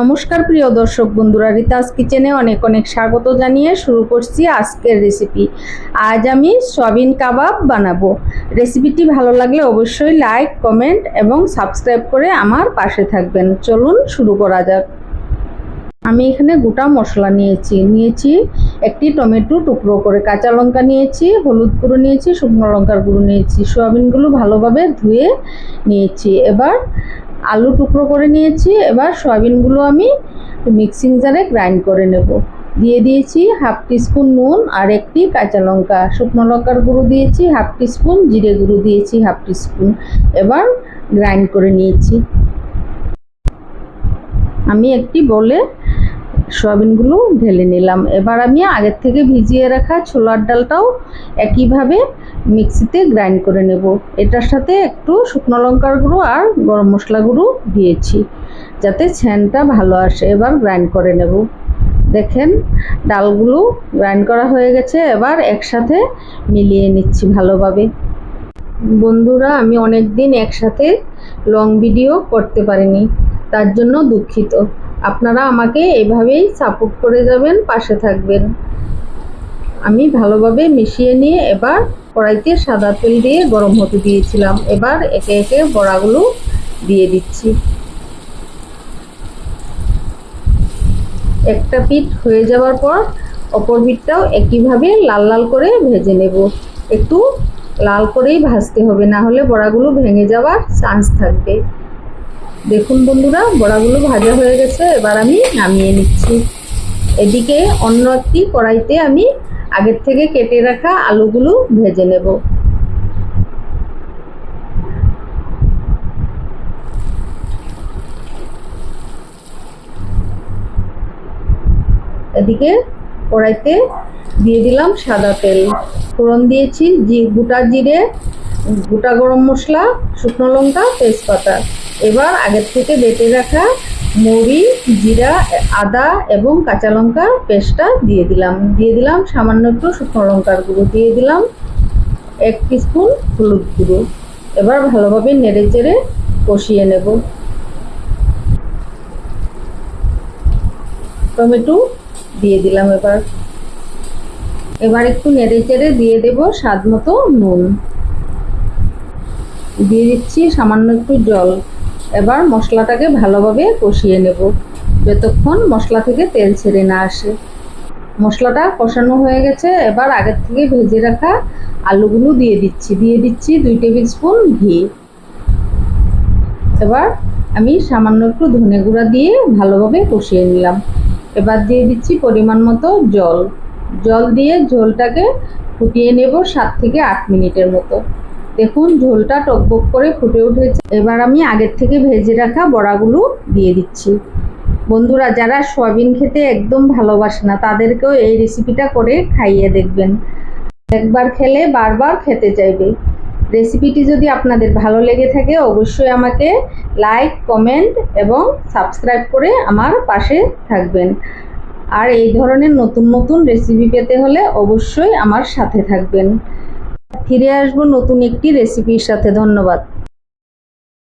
নমস্কার প্রিয় দর্শক বন্ধুরা, রিতাস কিচেনে অনেক অনেক স্বাগত জানিয়ে শুরু করছি আজকের রেসিপি আজ আমি সয়াবিন কাবাব বানাবো। রেসিপিটি ভালো লাগলে অবশ্যই লাইক কমেন্ট এবং সাবস্ক্রাইব করে আমার পাশে থাকবেন। চলুন শুরু করা যাক। আমি এখানে গোটা মশলা নিয়েছি। নিয়েছি একটি টমেটো টুকরো করে। কাঁচা লঙ্কা নিয়েছি, হলুদ গুঁড়ো নিয়েছি, শুকনো লঙ্কার গুঁড়ো নিয়েছি। সয়াবিনগুলো ভালোভাবে ধুয়ে নিয়েছি। এবার আলু টুকরো করে নিয়েছি, এবার সয়াবিনগুলো আমি মিক্সিং জারে গ্রাইন্ড করে নেব। দিয়ে দিয়েছি হাফ টিস্পুন নুন আর একটি কাঁচা লঙ্কা, শুকনো লঙ্কার গুঁড়ো দিয়েছি হাফ টিস্পুন, জিরে গুঁড়ো দিয়েছি হাফ টিস্পুন, এবার গ্রাইন্ড করে নিয়েছি। আমি একটি বলে সয়াবিনগুলো ঢেলে নিলাম। এবার আমি আগের থেকে ভিজিয়ে রাখা ছোলার ডালটাও একইভাবে মিক্সিতে গ্রাইন্ড করে নেব। এটার সাথে একটু শুকনো লঙ্কার গুঁড়ো আর গরম মশলা গুঁড়ো দিয়েছি, যাতে ছ্যানটা ভালো আসে। এবার গ্রাইন্ড করে নেব। দেখেন, ডালগুলো গ্রাইন্ড করা হয়ে গেছে। এবার একসাথে মিলিয়ে নিচ্ছি ভালোভাবে। বন্ধুরা, আমি অনেক দিন একসাথে লং ভিডিও করতে পারিনি, তার জন্য দুঃখিত। আপনারা আমাকে এভাবেই সাপোর্ট করে যাবেন, পাশে থাকবেন। আমি ভালোভাবে মিশিয়ে নিয়ে এবার কড়াইতে সাদা তেল দিয়ে গরম হতে দিয়েছিলাম। এবার একে একে বড়াগুলো দিয়ে দিচ্ছি। একটা পিঠ হয়ে যাওয়ার পর অপর পিঠটাও একইভাবে লাল লাল করে ভেজে নেব। একটু লাল করেই ভাজতে হবে, না হলে বড়াগুলো ভেঙে যাওয়ার চান্স থাকবে। দেখুন বন্ধুরা, বড়াগুলো ভাজা হয়ে গেছে, এবার আমি নামিয়ে নিচ্ছি। এদিকে অন্য একটি কড়াইতে আমি আগের থেকে কেটে রাখা আলুগুলো ভেজে নেব। এদিকে কড়াইতে দিয়ে দিলাম সাদা তেল। ফোড়ন দিয়েছি জি গোটা জিরে, গোটা গরম মশলা, শুকনো লঙ্কা, তেজপাতা। এবার আগের থেকে বেটে রাখা মুড়ি, জিরা, আদা এবং কাঁচা লঙ্কার পেস্টটা দিয়ে দিলাম। দিয়ে দিলাম সামান্য একটু শুকনো লঙ্কার গুঁড়ো দিয়ে দিলাম। এক স্পুন হলুদ গুঁড়ো। এবার ভালোভাবে নেড়ে চেড়ে কষিয়ে নেব। টমেটো দিয়ে দিলাম এবার। এবার একটু নেড়ে চেড়ে দিয়ে দেব স্বাদ মতো নুন। দিয়ে দিচ্ছি সামান্য একটু জল। এবার মশলাটাকে ভালোভাবে কষিয়ে নেব। যতক্ষণ মশলা থেকে তেল ছেড়ে না আসে। মশলাটা কষানো হয়ে গেছে। এবার আগের থেকে ভেজে রাখা আলুগুলো দিয়ে দিচ্ছি। দিয়ে দিচ্ছি দুই টেবিল স্পুন ঘি। এবার আমি সামান্য একটু ধনে গুঁড়া দিয়ে ভালোভাবে কষিয়ে নিলাম। এবার দিয়ে দিচ্ছি পরিমাণ মতো জল। জল দিয়ে ঝোলটাকে ফুটিয়ে নেব সাত থেকে আট মিনিটের মতো। দেখুন, ঝোলটা টকবক করে ফুটে উঠেছে। এবার আমি আগের থেকে ভেজে রাখা বড়াগুলো দিয়ে দিচ্ছি। বন্ধুরা, যারা সয়াবিন খেতে একদম ভালোবাসে না, তাদেরকেও এই রেসিপিটা করে খাইয়ে দেখবেন। একবার খেলে বারবার খেতে চাইবে। রেসিপিটি যদি আপনাদের ভালো লেগে থাকে, অবশ্যই আমাকে লাইক কমেন্ট এবং সাবস্ক্রাইব করে আমার পাশে থাকবেন। আর এই ধরনের নতুন নতুন রেসিপি পেতে হলে অবশ্যই আমার সাথে থাকবেন। ফিরে আসব নতুন একটি রেসিপির সাথে। ধন্যবাদ।